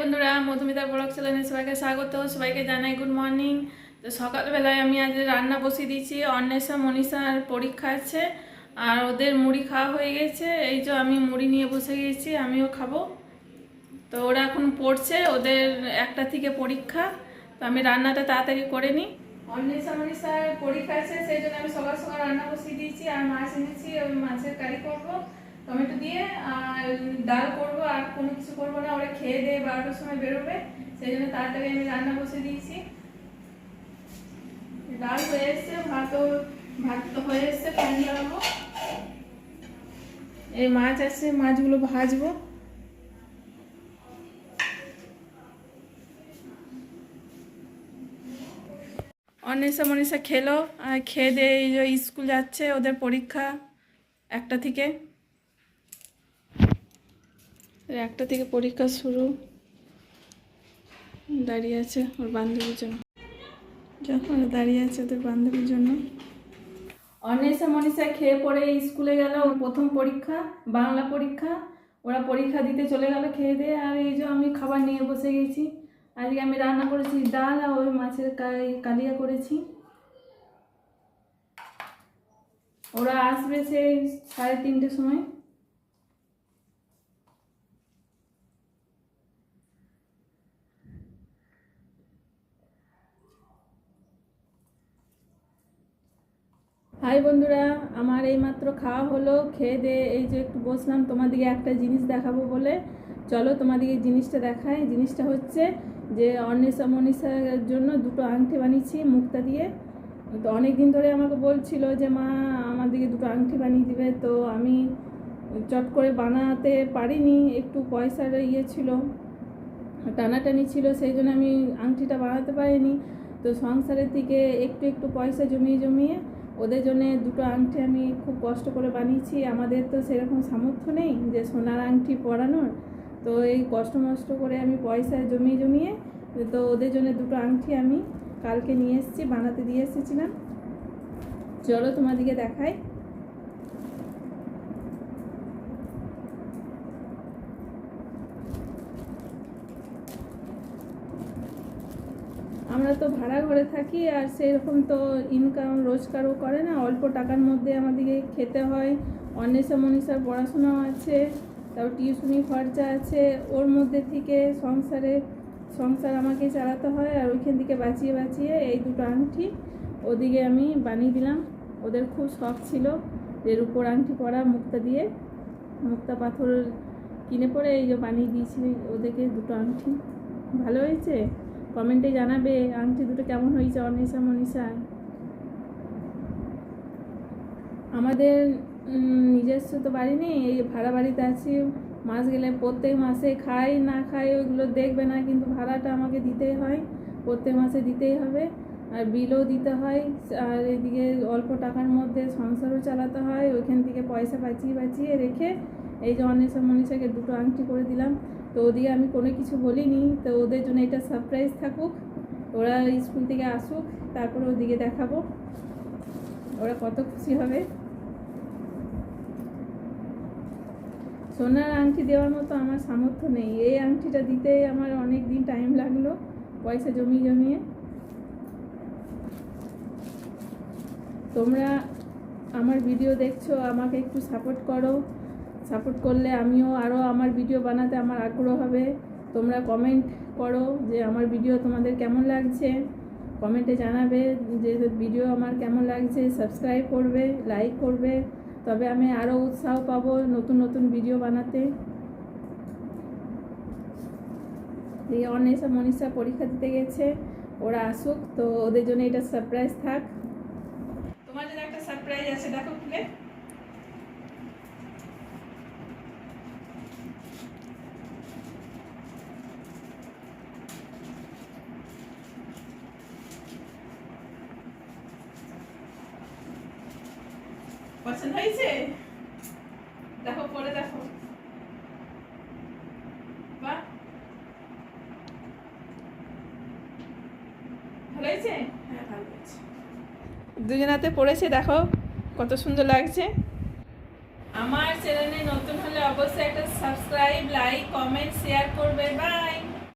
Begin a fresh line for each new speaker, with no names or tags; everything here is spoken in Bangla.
বন্ধুরা মধুমিতা ব্লগ চ্যানেলে সবাইকে স্বাগত। সবাইকে জানাই গুড মর্নিং তো সকালবেলায় আমি আজ রান্না বসিয়ে দিয়েছি। অন্বেষা, মনীষার পরীক্ষা আছে, আর ওদের মুড়ি খাওয়া হয়ে গেছে। এই যে আমি মুড়ি নিয়ে বসে গেছি, আমিও খাব। তো ওরা এখন পড়ছে, ওদের একটা থেকে পরীক্ষা। তো আমি রান্নাটা তাড়াতাড়ি করে নিই। অন্বেষা, মনীষার পরীক্ষা আছে, সেই জন্য আমি সকাল সকাল রান্না বসিয়ে দিয়েছি। আর মাছ এনেছি ওই মাছের কারি করব, টমেটো দিয়ে, আর ডাল করব। আর কোনো কিছু করব না। ওরা খেয়ে দিয়ে বারোটার সময় বেরোবে। সেই জন্য তাড়াতাড়ি আমি রান্না বসে দিয়েছি। ডাল হয়ে এসছে, ভাতও, ভাত তো হয়ে এসছে, পানি লাগাবো। এই মাছ আছে, মাছগুলো ভাজবো। অনিশা মনীষা খেলো খেয়ে দিয়ে স্কুল যাচ্ছে, ওদের পরীক্ষা একটা থেকে। একটা থেকে পরীক্ষা শুরু। দাঁড়িয়ে আছে ওর বান্ধবীর জন্য। যখন দাঁড়িয়ে আছে ওদের বান্ধবীর জন্য। অন্বেষা মনীষা খেয়ে পরে স্কুলে গেল ওর প্রথম পরীক্ষা, বাংলা পরীক্ষা। ওরা পরীক্ষা দিতে চলে গেল খেয়ে দিয়ে, আর এই যে আমি খাবার নিয়ে বসে গেছি। আজকে আমি রান্না করেছি ডাল আর ওই মাছের কালিয়া করেছি। ওরা আসবে সেই সাড়ে তিনটের সময়। হাই বন্ধুরা, আমার এইমাত্র খাওয়া হলো, খেয়ে দিয়ে এই যে একটু বসলাম, তোমাদিকে একটা জিনিস দেখাবো বলে। চলো তোমাদিকে জিনিসটা দেখাই। জিনিসটা হচ্ছে যে অন্বেষা মনীষার জন্য দুটো আংটি বানিয়েছি মুক্তা দিয়ে। তো অনেক দিন ধরে আমাকে বলছিল যে, মা আমাদেরকে দুটো আংটি বানিয়ে দিবে। তো আমি চট করে বানাতে পারিনি, একটু পয়সার ইয়ে ছিল, টানাটানি ছিল, সেই জন্য আমি আংটিটা বানাতে পারিনি। তো সংসারের থেকে একটু একটু পয়সা জমিয়ে জমিয়ে ওদের জন্য দুটো আংটি আমি খুব কষ্ট করে বানিয়েছি। আমাদের তো সেরকম সামর্থ্য নেই যে সোনার আংটি পরানোর। তো এই কষ্ট মষ্ট করে আমি পয়সা জমিয়ে জমিয়ে, তো ওদের জন্য দুটো আংটি আমি কালকে নিয়ে এসেছি, বানাতে দিয়ে এসেছিলাম। চলো তোমাদেরকে দেখাই। আমরা তো ভাড়া ঘরে থাকি আর সেরকম তো ইনকাম রোজগারও করে না। অল্প টাকার মধ্যে আমাদেরকে খেতে হয়। অন্বেষা মনীষার পড়াশোনাও আছে তারপর টিউশনি খরচা আছে। ওর মধ্যে থেকে সংসারে, সংসার আমাকে চালাতে হয় আর ওইখান থেকে বাঁচিয়ে বাঁচিয়ে এই দুটো আংটি ওদিকে আমি বানিয়ে দিলাম। ওদের খুব শখ ছিল যে রূপোর আংটি পরা, মুক্তা দিয়ে, মুক্তা পাথর কিনে পরে এই যে বানিয়ে দিয়েছি ওদেরকে দুটো আংটি। ভালো হয়েছে? কমেন্টে জানাবে, আংটি দুটো কেমন হয়েছে অনিশা মনীষা? আমাদের নিজস্ব তো বাড়ি নেই, এই ভাড়া বাড়িতে আছি, মাস গেলে প্রত্যেক মাসে খাই, না খাই, ওইগুলো দেখবে না, কিন্তু ভাড়াটা আমাকে দিতেই হয়, প্রত্যেক মাসে দিতেই হবে, আর বিলও দিতে হয়, আর এদিকে অল্প টাকার মধ্যে সংসারও চালাতে হয়, ওইখান থেকে পয়সা বাঁচিয়ে বাঁচিয়ে রেখে এই যে অনিশা মনীষাকে দুটো আংটি করে দিলাম, তো ওদিকে আমি কোনো কিছু বলিনি, তো ওদের জন্য এটা সারপ্রাইজ থাকুক, ওরা স্কুল থেকে আসুক, তারপরে ওদিকে দেখাবো, ওরা কত খুশি হবে। সোনার আংটি দেওয়ার মতো আমার সামর্থ্য নেই, এই আংটিটা দিতে আমার অনেক দিন টাইম লাগল, পয়সা জমিয়ে জমিয়ে। তোমরা আমার ভিডিও দেখছ, আমাকে একটু সাপোর্ট করো। সাপোর্ট করলে আমিও আরও আমার ভিডিও বানাতে আমার আগ্রহ হবে। তোমরা কমেন্ট করো যে আমার ভিডিও তোমাদের কেমন লাগছে। কমেন্টে জানাবে যে ভিডিও আমার কেমন লাগছে। সাবস্ক্রাইব করবে লাইক করবে। তবে আমি আরও উৎসাহ পাবো নতুন নতুন ভিডিও বানাতে। এই অনেশা মনীষা পরীক্ষা দিতে গেছে। ওরা আসুক, তো ওদের জন্য এটা সারপ্রাইজ থাক। তোমার জন্য একটা সারপ্রাইজ আছে, দেখো খুলে। পছন্দ হয়েছে? দেখো পরে দেখো। বাহ ভালো হয়েছে? হ্যাঁ ভালো হয়েছে। দুজনাতে পড়েছে দেখো কত সুন্দর লাগছে। আমার চ্যানেলে নতুন হলে অবশ্যই একটা সাবস্ক্রাইব লাইক কমেন্ট শেয়ার করবে। বা